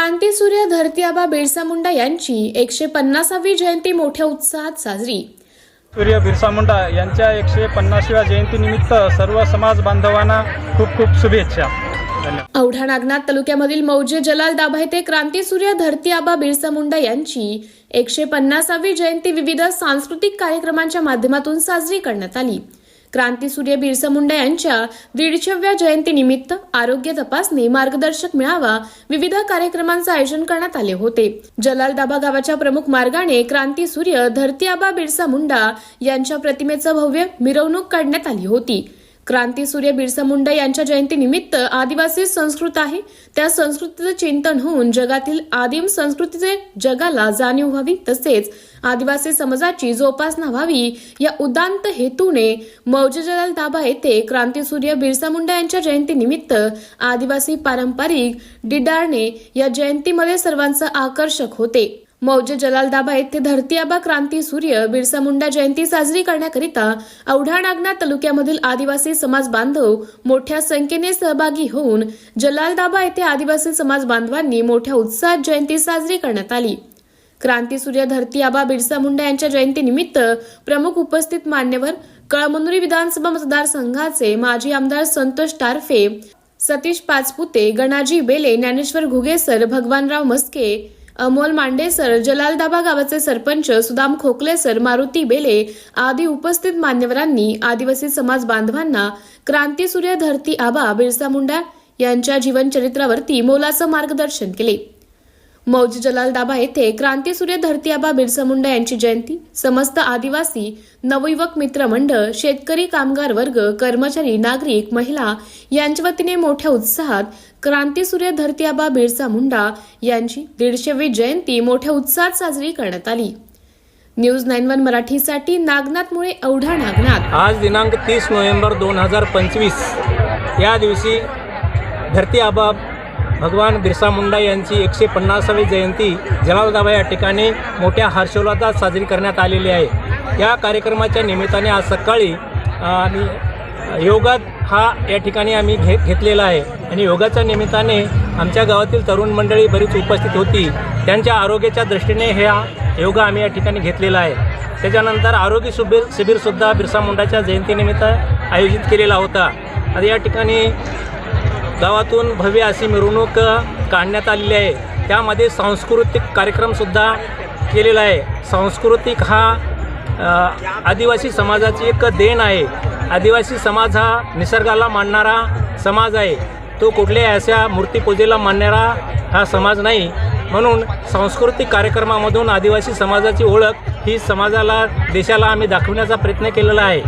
क्रांतीसूर्य धरती आबा बिरसा मुंडा यांची एकशे पन्नासावी जयंती मोठ्या उत्साहात साजरी. सूर्य बिरसा मुंडा यांच्या एकशे पन्नासव्या जयंतीनिमित्त सर्व समाज बांधवांना खूप खूप शुभेच्छा. औढा नागनाथ तालुक्यामधील मौजे जलाल दाभा येथे क्रांतीसूर्य धरती आबा बिरसा मुंडा यांची एकशे पन्नासावी जयंती विविध सांस्कृतिक कार्यक्रमांच्या माध्यमातून साजरी करण्यात आली. क्रांतीसूर्य बिरसा मुंडा यांच्या दीडशेव्या जयंतीनिमित्त आरोग्य तपासणी मार्गदर्शक मेळावा विविध कार्यक्रमांचं आयोजन करण्यात आले होते. जलाल दाबा गावाच्या प्रमुख मार्गाने क्रांतीसूर्य धरती आबा बिरसा मुंडा यांच्या प्रतिमेचं भव्य मिरवणूक काढण्यात आली होती. क्रांतीसूर्य बिरसा मुंडा यांच्या जयंतीनिमित्त आदिवासी संस्कृत आहे. त्या संस्कृतीचं चिंतन होऊन जगातील आदिम संस्कृतीचे जगाला जाणीव व्हावी. तसेच आदिवासी समाजाची जोपासना व्हावी या उदांत हेतूने मौजजलाल दाबा येथे क्रांतीसूर्य बिरसा मुंडा यांच्या जयंतीनिमित्त आदिवासी पारंपरिक डिडारणे या जयंतीमध्ये सर्वांचं आकर्षक होते. मौजे जलालदाबा येथे धरती आबा क्रांती सूर्य बिरसा मुंडा जयंती साजरी करण्याकरिता औढा नागना तालुक्यामधील आदिवासी समाज बांधव मोठ्या संख्येने सहभागी होऊन जलालदाबा येथे आदिवासी समाज बांधवांनी मोठ्या उत्साहात जयंती साजरी करण्यात आली. क्रांतीसूर्य धरती आबा बिरसा मुंडा यांच्या जयंतीनिमित्त प्रमुख उपस्थित मान्यवर कळमनुरी विधानसभा मतदारसंघाचे माजी आमदार संतोष टारफे सतीश पाचपुते गणाजी बेले ज्ञानेश्वर घुगेसर भगवानराव मस्के अमोल मांडेसर जलालदाबा गावाचे सरपंच सुदाम खोकलेसर मारुती बेले आदी उपस्थित मान्यवरांनी आदिवासी समाज बांधवांना क्रांतीसूर्य धरती आबा बिरसा मुंडा यांच्या जीवनचरित्रावरती मोलाचं मार्गदर्शन केले. मौज जलालदाबा येथे क्रांतीसूर्य धरती आबा बिरसा मुंडा यांची जयंती. समस्त आदिवासी नवयुवक मित्र मंडळ शेतकरी कामगार वर्ग कर्मचारी नागरिक महिला यांच्या वतीने मोठ्या उत्साहात क्रांतीसूर्य धरती आबा बिरसा मुंडा यांची दीडशेवी जयंती मोठ्या उत्साहात साजरी करण्यात आली. न्यूज नाईन वन मराठीसाठी नागनाथ मुळे औढा नागनाथ. आज दिनांक तीस नोव्हेंबर दोन हजार पंचवीस. या दिवशी धरती आबा भगवान बिरसा मुंडा यांची एकशे पन्नासावी जयंती जलालदाबा या ठिकाणी मोठ्या हर्षोल्लासात साजरी करण्यात आलेली आहे. या कार्यक्रमाच्या निमित्ताने आज सकाळी आणि आम्ही योगा हा या ठिकाणी आम्ही घे घेतलेला आहे. आणि योगाच्या निमित्ताने आमच्या गावातील तरुण मंडळी बरीच उपस्थित होती. त्यांच्या आरोग्याच्या दृष्टीने ह्या योगा आम्ही या ठिकाणी घेतलेला आहे. त्याच्यानंतर आरोग्य शिबिर शिबिरसुद्धा बिरसा मुंडाच्या जयंतीनिमित्त आयोजित केलेला होता. आता या ठिकाणी गावातून भव्य अशी मिरवणूक काढण्यात आलेली आहे. त्यामध्ये सांस्कृतिक कार्यक्रमसुद्धा केलेला आहे. सांस्कृतिक हा आदिवासी समाजाची एक देण आहे. आदिवासी समाज हा निसर्गाला मानणारा समाज आहे. तो कुठल्याही अशा मूर्तीपूजेला मानणारा हा समाज नाही. म्हणून सांस्कृतिक कार्यक्रमामधून आदिवासी समाजाची ओळख ही समाजाला देशाला आम्ही दाखवण्याचा प्रयत्न केलेला आहे.